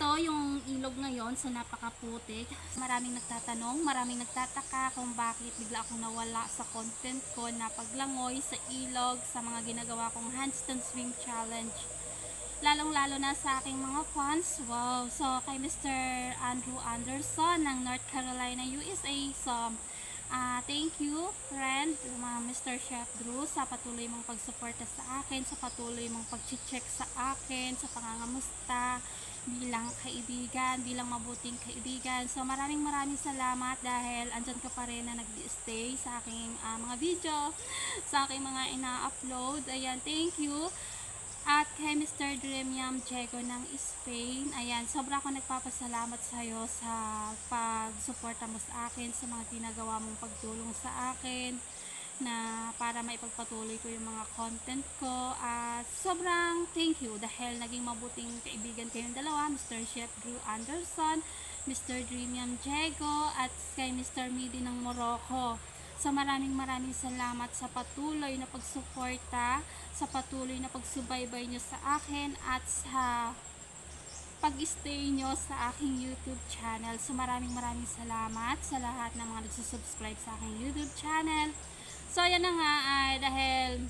ito yung ilog ngayon sa napakaputik. Maraming nagtatanong, maraming nagtataka kung bakit bigla akong nawala sa content ko na paglangoy sa ilog sa mga ginagawa kong handstand swim challenge. Lalong-lalo na sa aking mga fans. Wow! So, kay Mr. Andrew Anderson ng North Carolina, USA. So, ah thank you, friend, mga Mr. Chef Drew, sa patuloy mong pagsuporta sa akin, sa patuloy mong pag-check sa akin, sa pangangamusta, bilang kaibigan, bilang mabuting kaibigan. So, maraming maraming salamat dahil andyan ka pa rin na nag-stay sa aking ah, mga video, sa aking mga ina-upload. Ayan, thank you. At kay Mr. Dremiam Diego ng Spain, ayan, sobra ako nagpapasalamat sa iyo sa pagsuporta mo sa akin, sa mga ginagawa mong pagtulong sa akin, na para maipagpatuloy ko yung mga content ko. At sobrang thank you dahil naging mabuting kaibigan kayong dalawa, Mr. Chef Drew Anderson, Mr. Dremiam Diego, at kay Mr. Midi ng Morocco. So maraming maraming salamat sa patuloy na pagsuporta, sa patuloy na pagsubaybay nyo sa akin at sa pag-stay nyo sa aking YouTube channel. So maraming maraming salamat sa lahat ng mga nagsusubscribe sa aking YouTube channel. So ayan na nga ay dahil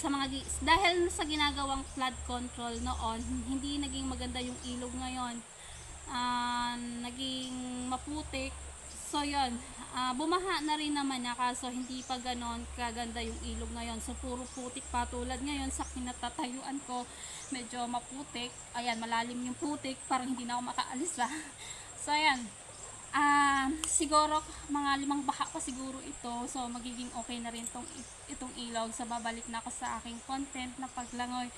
sa mga dahil sa ginagawang flood control noon, hindi naging maganda yung ilog ngayon. Ah, naging maputik. So yun, ah, bumaha na rin naman niya kaso hindi pa ganon kaganda yung ilog ngayon. So puro putik pa tulad ngayon sa kinatatayuan ko, medyo maputik. Ayan, malalim yung putik, parang hindi na ako makaalis ba. So ayan, Ah, siguro mga limang baha pa siguro ito. So magiging okay na rin tong itong ilog. So babalik na ako sa aking content na paglangoy.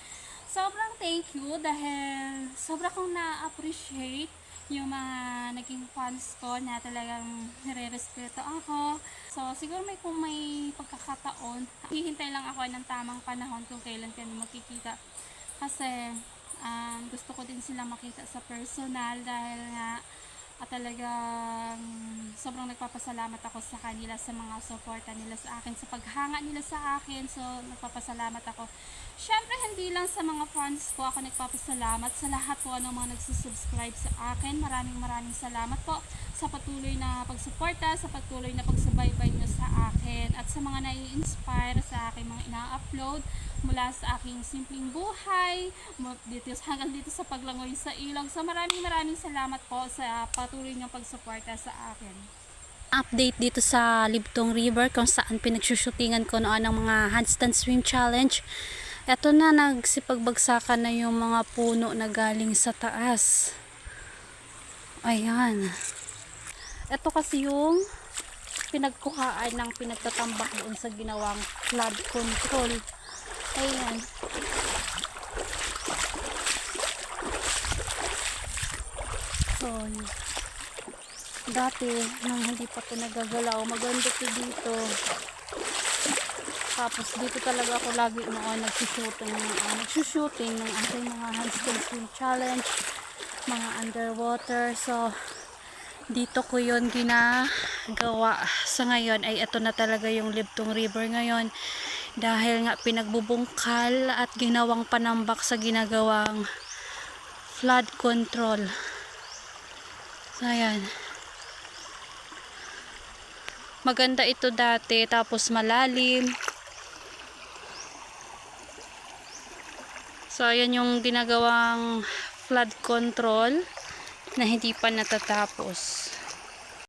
Sobrang thank you dahil sobra kong na-appreciate yung mga naging fans ko na talagang nire-respeto ako. So siguro may kung may pagkakataon, hihintay lang ako ng tamang panahon kung kailan kami magkikita. Kasi um, gusto ko din sila makita sa personal dahil nga at talagang sobrang nagpapasalamat ako sa kanila sa mga suporta nila sa akin, sa paghanga nila sa akin. So, nagpapasalamat ako. Syempre, hindi lang sa mga fans ko ako nagpapasalamat. Sa lahat po ano mga nagsusubscribe sa akin. Maraming maraming salamat po sa patuloy na pagsuporta, sa patuloy na pagsubaybay nyo sa akin, at sa mga nai-inspire sa aking mga ina-upload mula sa aking simpleng buhay, dito, hanggang dito sa paglangoy sa ilog. So maraming maraming salamat po sa patuloy niyong pagsuporta sa akin. update dito sa Libtong River kung saan pinagsushootingan ko noon ng mga handstand swim challenge. Eto na, nagsipagbagsakan na yung mga puno na galing sa taas. Ayan. Ito kasi yung pinagkuhaan ng pinagtatambak doon sa ginawang flood control. Ayan. So, dati nang hindi pa ito nagagalaw maganda ito dito tapos dito talaga ako lagi noon nagsushooting uh, nagsushooting ng aking mga handstand swim challenge mga underwater so dito ko yon ginagawa. Sa ngayon ay ito na talaga yung Libtong River ngayon. Dahil nga pinagbubungkal at ginawang panambak sa ginagawang flood control. So ayan. Maganda ito dati tapos malalim. So ayan yung ginagawang flood control na hindi pa natatapos